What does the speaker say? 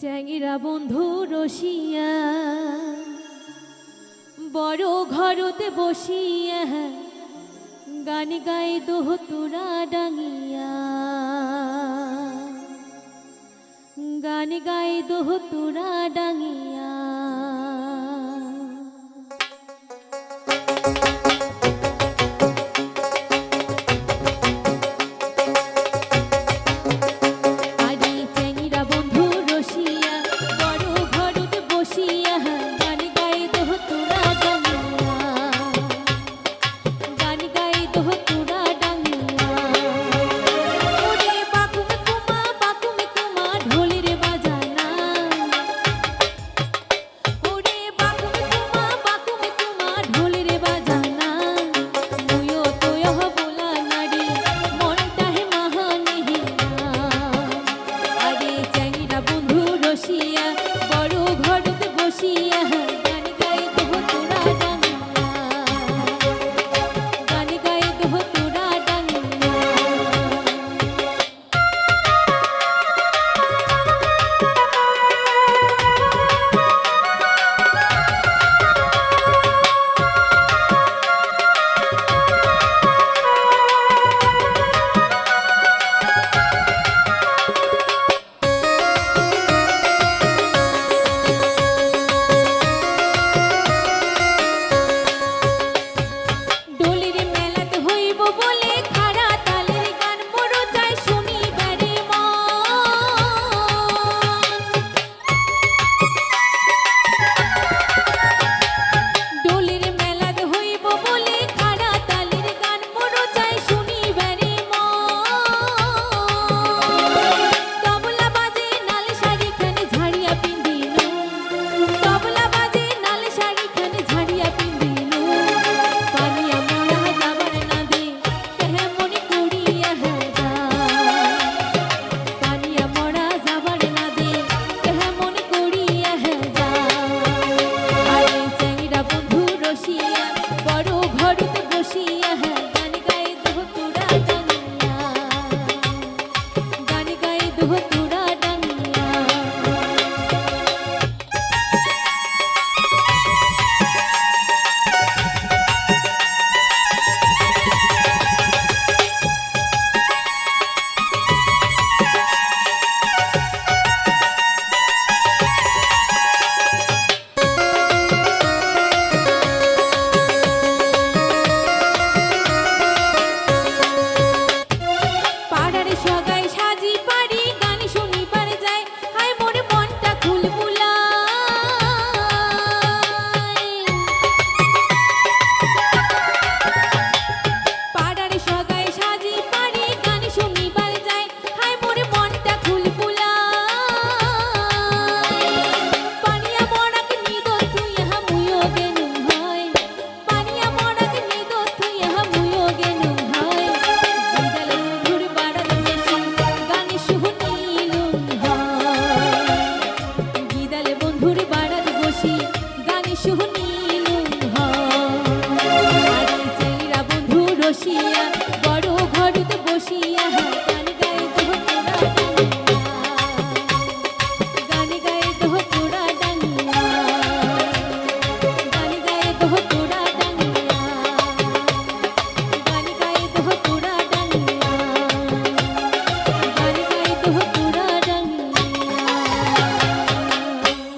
চ্যাংরা বন্ধু রসিয়া, বড় ঘরতে বসিয়া গান গাই দোহ তোরা ডাঙিয়া। গান গাই দোহ তোরা ডাঙিয়া। বন্ধুর বাড়াত বসি গান শুনি বন্ধু রসিয়া বড় ঘরত বসিয়া